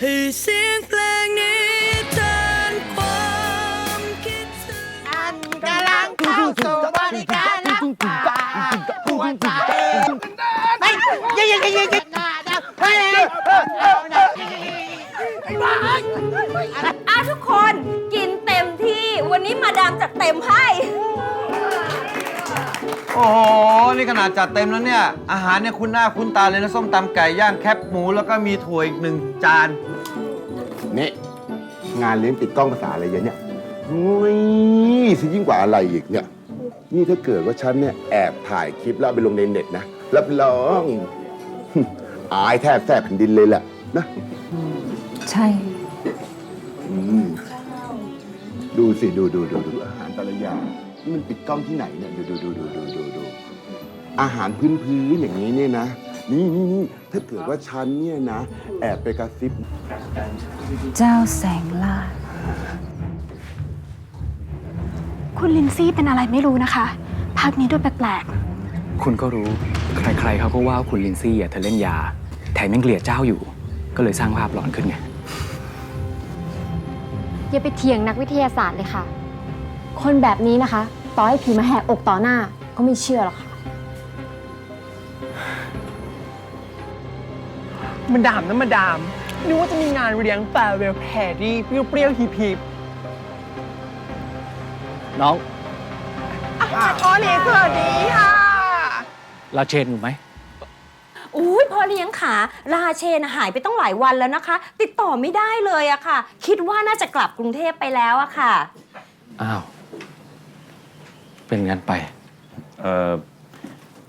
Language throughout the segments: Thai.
ให้เสียงเพลงนี้แทนความคิดถึง อันกำลังเข้าสู่บริการรับฝากหัวใจไม่ยังยังยังยังเฮ้ยอะทุกคนกินเต็มที่วันนี้มาดามจัดเต็มให้ โอ้โห นี่ขนาดจัดเต็มแล้วเนี่ย อาหารเนี่ยคุณหน้าคุณตาเลยนะส้มตำไก่ย่างแคบหมูแล้วก็มีถั่วอีกหนึ่งจาน นี่งานเลี้ยงติดกล้องภาษาอะไรเยอะเนี่ยโอ้ยสิยิ่งกว่าอะไรอีกเนี่ย นี่ถ้าเกิดว่าฉันเนี่ยแอบถ่ายคลิปแล้วเอาไปลงในเน็ตนะ รับรอง อายแทบแทบแผ่นดินเลยแหละนะ ใช่อืมดูสิ ดูดูดูดูอาหารแต่ละอย่างนี่มันปิดกล้องที่ไหนเนี่ย ดูดูดูดูดูดูดู อาหารพื้นพื้นๆอย่างนี้เนี่ยนะ นี่นี่นี่ถ้าเกิดว่าฉันเนี่ยนะ แอบไปกระซิบเจ้าแสงล่าคุณลินซี่เป็นอะไรไม่รู้นะคะพักนี้ดูแปลกคุณก็รู้ ใครๆเขาก็ว่าคุณลินซี่อะเธอเล่นยา แถมยังเกลียดเจ้าอยู่ ก็เลยสร้างภาพหลอนขึ้นไง อย่าไปเถียงนักวิทยาศาสตร์เลยค่ะ คนแบบนี้นะคะ ต่อให้ผีมาแหกอกต่อหน้าก็ไม่เชื่อหรอกค่ะ มาดามนะมาดามนึกว่าจะมีงานเลี้ยงแฟร์เวลแพรรี่เปรี้ยวๆฮิปน้อง ๆอ๋อนี่สวัสดีค่ะลาเชนอยู่ไหม อุ้ยพอเลี้ยงขาราเชนหายไปต้องหลายวันแล้วนะคะ ติดต่อไม่ได้เลยอะค่ะ คิดว่าน่าจะกลับกรุงเทพไปแล้วอะค่ะ อ้าว เป็นงั้นไป เอ่อ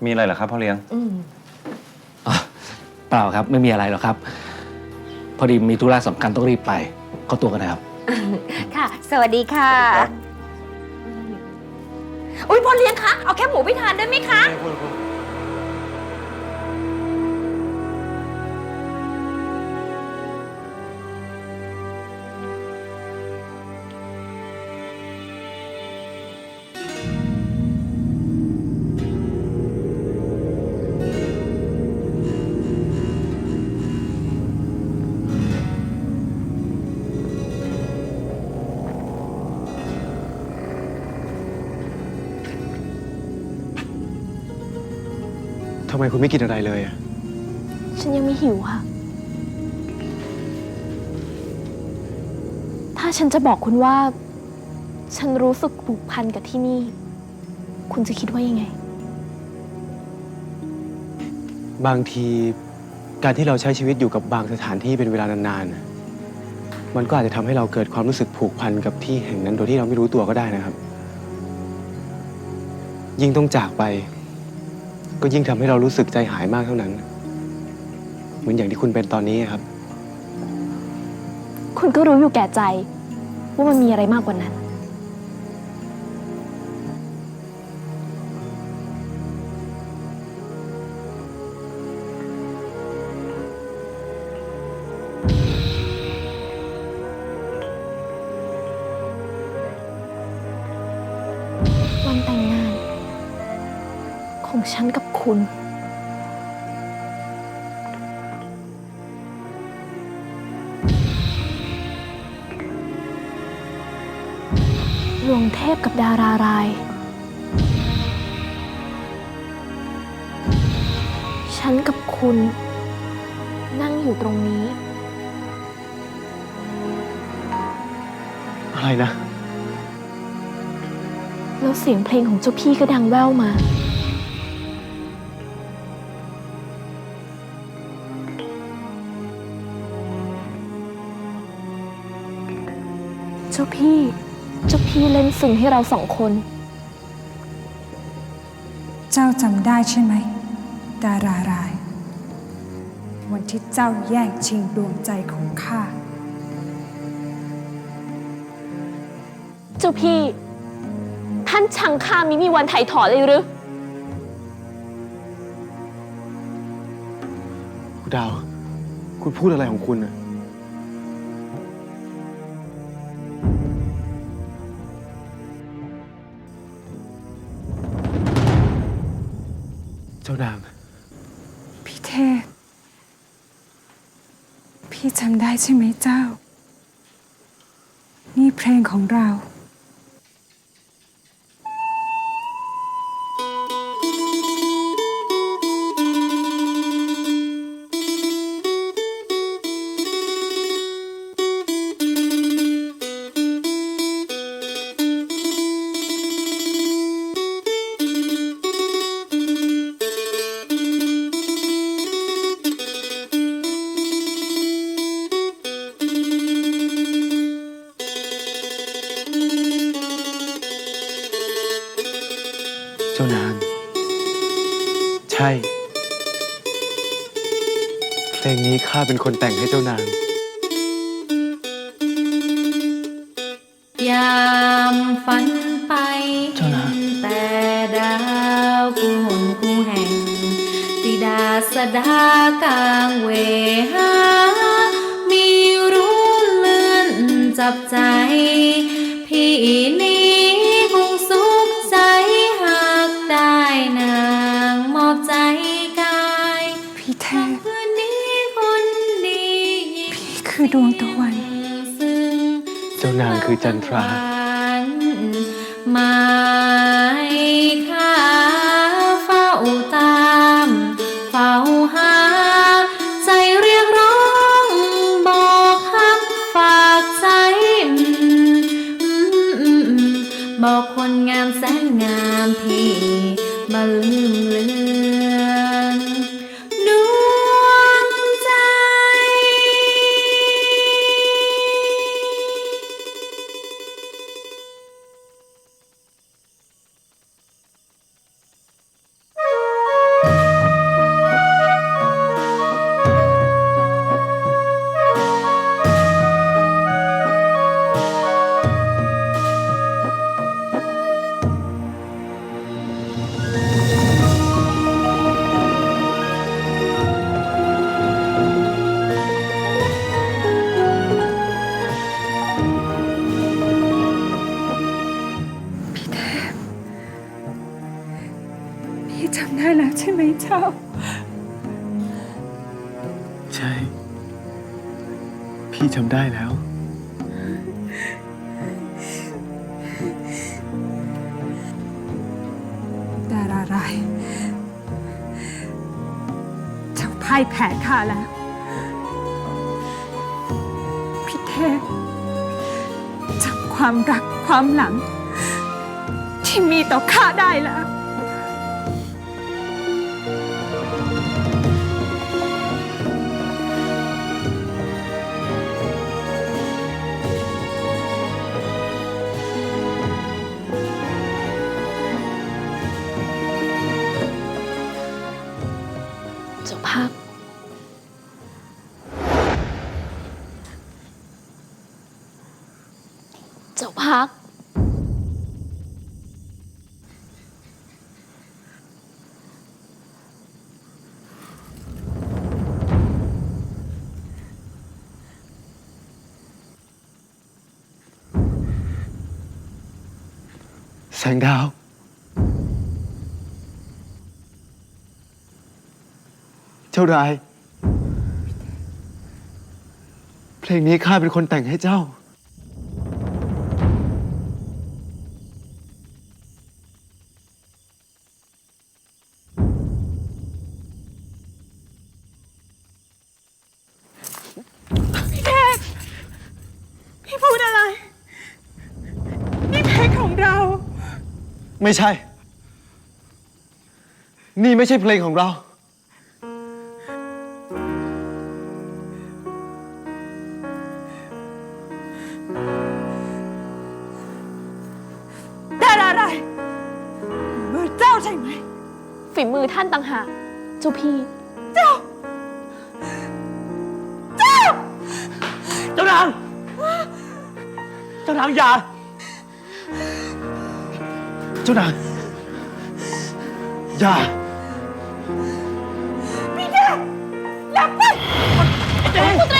มีอะไรเหรอครับพ่อเลี้ยง อืมอะ เปล่าครับ ไม่มีอะไรหรอกครับ พอดีมีธุระสำคัญต้องรีบไปเข้าตัวกันนะครับ ค่ะ สวัสดีค่ะ อุ้ยพอเลี้ยงคะ เอาแค่หมูไปทานได้ไหมคะ ทำไมคุณไม่กินอะไรเลยอะๆฉันยังไม่หิวค่ะ ถ้าฉันจะบอกคุณว่า ฉันรู้สึกผูกพันกับที่นี่ คุณจะคิดว่ายังไง บางทีการที่เราใช้ชีวิตอยู่กับบางสถานที่เป็นเวลานานๆน่ะมันก็อาจจะทำให้เราเกิดความรู้สึกผูกพันกับที่แห่งนั้นโดยที่เราไม่รู้ตัวก็ได้นะครับ ยิ่งต้องจากไป ก็ยิ่งทำให้เรารู้สึกใจหายมากเท่านั้น เหมือนอย่างที่คุณเป็นตอนนี้ครับ คุณก็รู้อยู่แก่ใจ ว่ามันมีอะไรมากกว่านั้นวัน คุณดวงเทพกับดาราราย ฉันกับคุณ นั่งอยู่ตรงนี้ อะไรนะ แล้วเสียงเพลงของเจ้าพี่ก็ดังแว่วมา พี่ เจ้าพี่เล่นซึ้งให้เราสองคน เจ้าจำได้ใช่ไหม ดาราราย วันที่เจ้าแย่งชิงดวงใจของข้า เจ้าพี่ ท่านชังข้ามิมีวันไถ่ถอนเลยหรือ คุณดาว คุณพูดอะไรของคุณอะ พี่จำได้ใช่ไหมเจ้า นี่เพลงของเราาเป็นคนแต่งให้เจ้านาง ยามฝันไปเจ้านะแต่ดาวกูหนกูแห่งติดาสดากลางเวหา มีรู้เลื่อนจับใจ พี่นี้ คือดวงตะวัน เจ้านางคือจันทรา หมายข้าเฝ้าตาม เฝ้าหา ใจเรียกร้อง บอกฮักฝากใจมบอกคนงามแสนงามพี่มาลืมเลือ ใช่ พี่จำได้แล้ว ดารารายเจ้าพ่ายแพ้ข้าแล้ว พี่เทพจำความรักความหลัง ที่มีต่อข้าได้แล้ว เจ้าพัก แสงดาว เจ้าราย เพลงนี้ข้าเป็นคนแต่งให้เจ้า ไม่ใช่ นี่ไม่ใช่เพลงของเราดารารายมือเจ้าใช่ไหม ฝีมือท่านต่างหากเจ้าพี่ เจ้า เจ้า เจ้านาง เจ้านางอย่า เจ้านางอย่าพี่เทพอย่าไปคุณตรี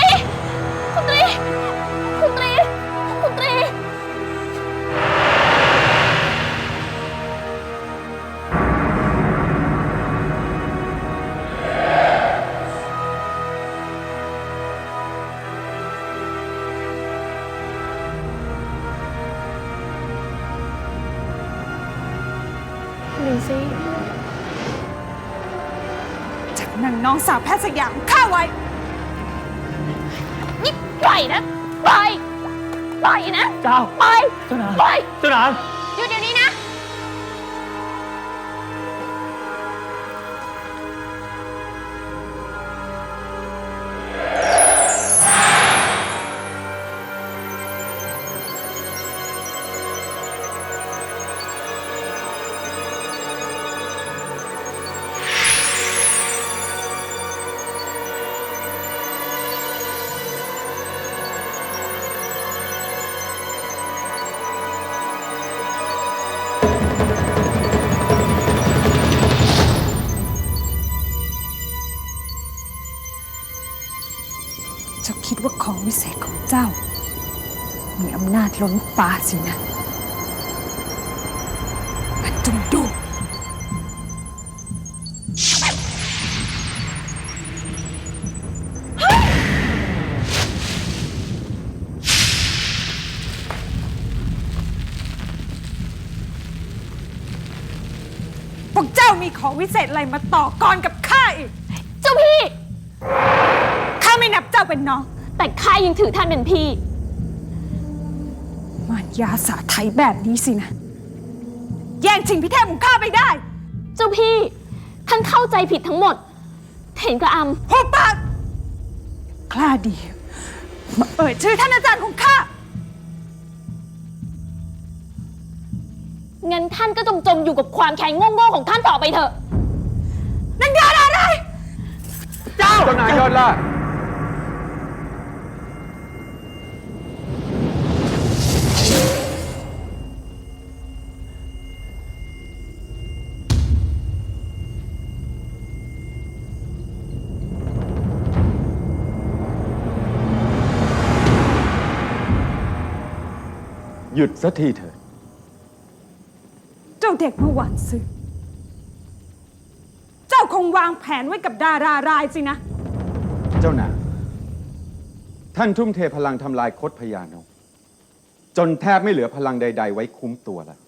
นางน้องสาวแพทย์สยามข้าไว้ นี่ปล่อยนะ ปล่อย ปล่อยนะ เจ้า ปล่อย เจ้านางปล่อย เจ้านาง ล้นฟ้าสินะมันจงดูพวกเจ้ามีของวิเศษอะไรมาต่อกรกับข้าอีก เจ้าพี่ ข้าไม่นับเจ้าเป็นน้อง แต่ข้ายังถือท่านเป็นพี่มาร ยาสาไทยแบบนี้สินะ แย่งชิงพิเทพของข้าไปได้ เจ้าพี่ ท่านเข้าใจผิดทั้งหมด เห็นกระอำหุบปากกล้าดี มาเอ่ยชื่อท่านอาจารย์ของข้า งั้นท่านก็จมจมๆอยู่กับความแข็งโง่ๆของท่านต่อไปเถอะ นังยาอะไร เจ้านายยอดละ ยุดสักทีเถิด เจ้าเด็กเมื่อวานซื้อ เจ้าคงวางแผนไว้กับดารารายสินะ เจ้านางท่านทุ่มเทพลังทำลายคดพญานก จนแทบไม่เหลือพลังใด ๆ ไว้คุ้มตัวแล้ว